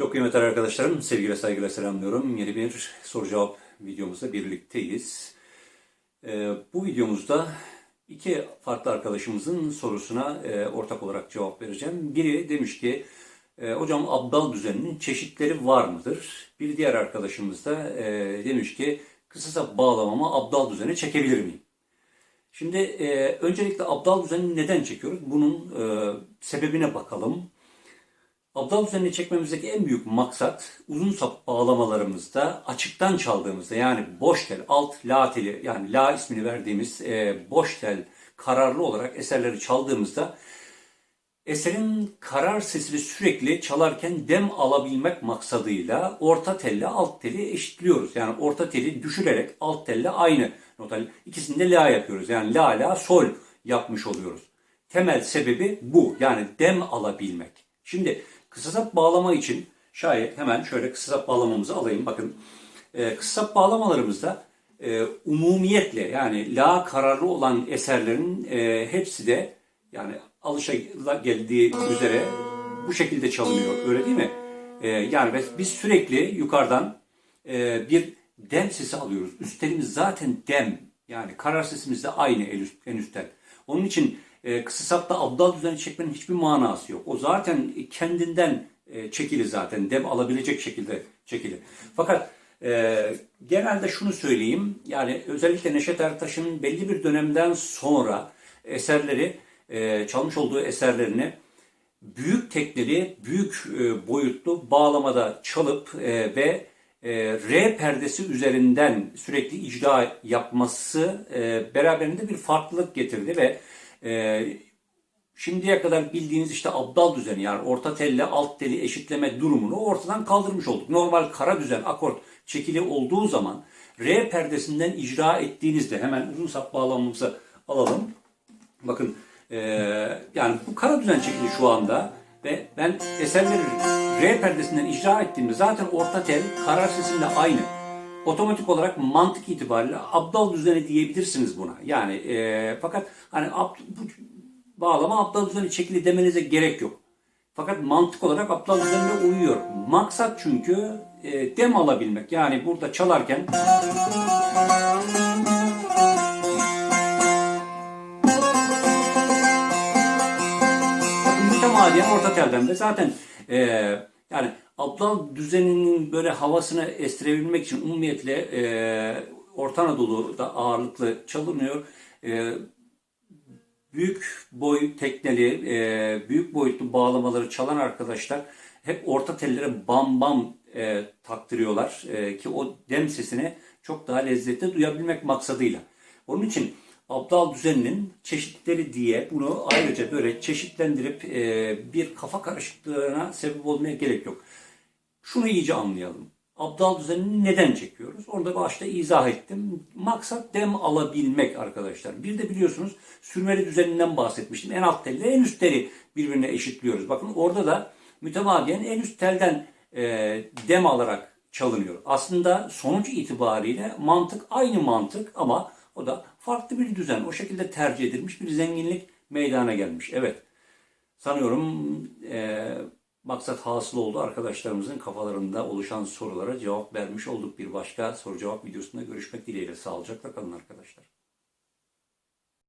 Çok kıymetli arkadaşlarım, sevgiyle saygıyla selamlıyorum. Yeni bir soru cevap videomuzda birlikteyiz. Ee, bu videomuzda iki farklı arkadaşımızın sorusuna e, ortak olarak cevap vereceğim. Biri demiş ki, e, hocam abdal düzeninin çeşitleri var mıdır? Bir diğer arkadaşımız da e, demiş ki, kısa sap bağlamamı abdal düzeni çekebilir miyim? Şimdi e, öncelikle abdal düzenini neden çekiyoruz? Bunun e, sebebine bakalım. Abdal düzenini çekmemizdeki en büyük maksat uzun sap bağlamalarımızda açıktan çaldığımızda yani boş tel, alt la teli yani la ismini verdiğimiz e, boş tel kararlı olarak eserleri çaldığımızda eserin karar sesini sürekli çalarken dem alabilmek maksadıyla orta telle alt teli eşitliyoruz. Yani orta teli düşürerek alt telle aynı nota ikisini de la yapıyoruz. Yani la la sol yapmış oluyoruz. Temel sebebi bu. Yani dem alabilmek. Şimdi kısa sap bağlama için şayet hemen şöyle kısa sap bağlamamızı alayım. Bakın e, kısa sap bağlamalarımızda e, umumiyetle yani la kararlı olan eserlerin e, hepsi de yani alışageldiği üzere bu şekilde çalınıyor. Öyle değil mi? E, yani biz- sürekli yukarıdan e, bir dem sesi alıyoruz. Üstlerimiz zaten dem. Yani karar sesimiz de aynı en, üst, en üstten. Onun için e, kısa sapta abdal düzeni çekmenin hiçbir manası yok. O zaten kendinden e, çekili zaten. Dem alabilecek şekilde çekili. Fakat e, genelde şunu söyleyeyim. Yani özellikle Neşet Ertaş'ın belli bir dönemden sonra eserleri, e, çalmış olduğu eserlerini büyük tekneli, büyük e, boyutlu bağlamada çalıp e, ve e, R perdesi üzerinden sürekli icra yapması e, beraberinde bir farklılık getirdi ve e, şimdiye kadar bildiğiniz işte abdal düzeni yani orta telle alt teli eşitleme durumunu ortadan kaldırmış olduk. Normal kara düzen akort çekili olduğu zaman R perdesinden icra ettiğinizde hemen uzun sap bağlamamızı alalım. Bakın eee, yani bu kara düzen çekili şu anda ve ben eserleri R perdesinden icra ettiğimde zaten orta tel karar sesinde aynı. Otomatik olarak mantık itibariyle abdal düzeni diyebilirsiniz buna. Yani eee, fakat hani ab- bu bağlama abdal düzeni çekili demenize gerek yok. Fakat mantık olarak abdal düzenine uyuyor. Maksat çünkü e, dem alabilmek. Yani burada çalarken mütemadiyen orta telden de zaten e, yani abdal düzeninin böyle havasını estirebilmek için umumiyetle e, Orta Anadolu'da ağırlıklı çalınıyor. E, büyük boy tekneli, e, büyük boyutlu bağlamaları çalan arkadaşlar hep orta tellere bam bam e, taktırıyorlar e, ki o dem sesini çok daha lezzetli duyabilmek maksadıyla. Onun için abdal düzeninin çeşitleri diye bunu ayrıca böyle çeşitlendirip e, bir kafa karışıklığına sebep olmaya gerek yok. Şunu iyice anlayalım. Abdal düzenini neden çekiyoruz? Orada başta izah ettim. Maksat dem alabilmek arkadaşlar. Bir de biliyorsunuz sürmeli düzeninden bahsetmiştim. En alt telle en üst teli birbirine eşitliyoruz. Bakın orada da mütemadiyen en üst telden e, dem alarak çalınıyor. Aslında sonuç itibariyle mantık aynı mantık ama o da farklı bir düzen. O şekilde tercih edilmiş bir zenginlik meydana gelmiş. Evet. Sanıyorum e, maksat hasıl oldu. Arkadaşlarımızın kafalarında oluşan sorulara cevap vermiş olduk. Bir başka soru cevap videosunda görüşmek dileğiyle. Sağlıcakla kalın arkadaşlar.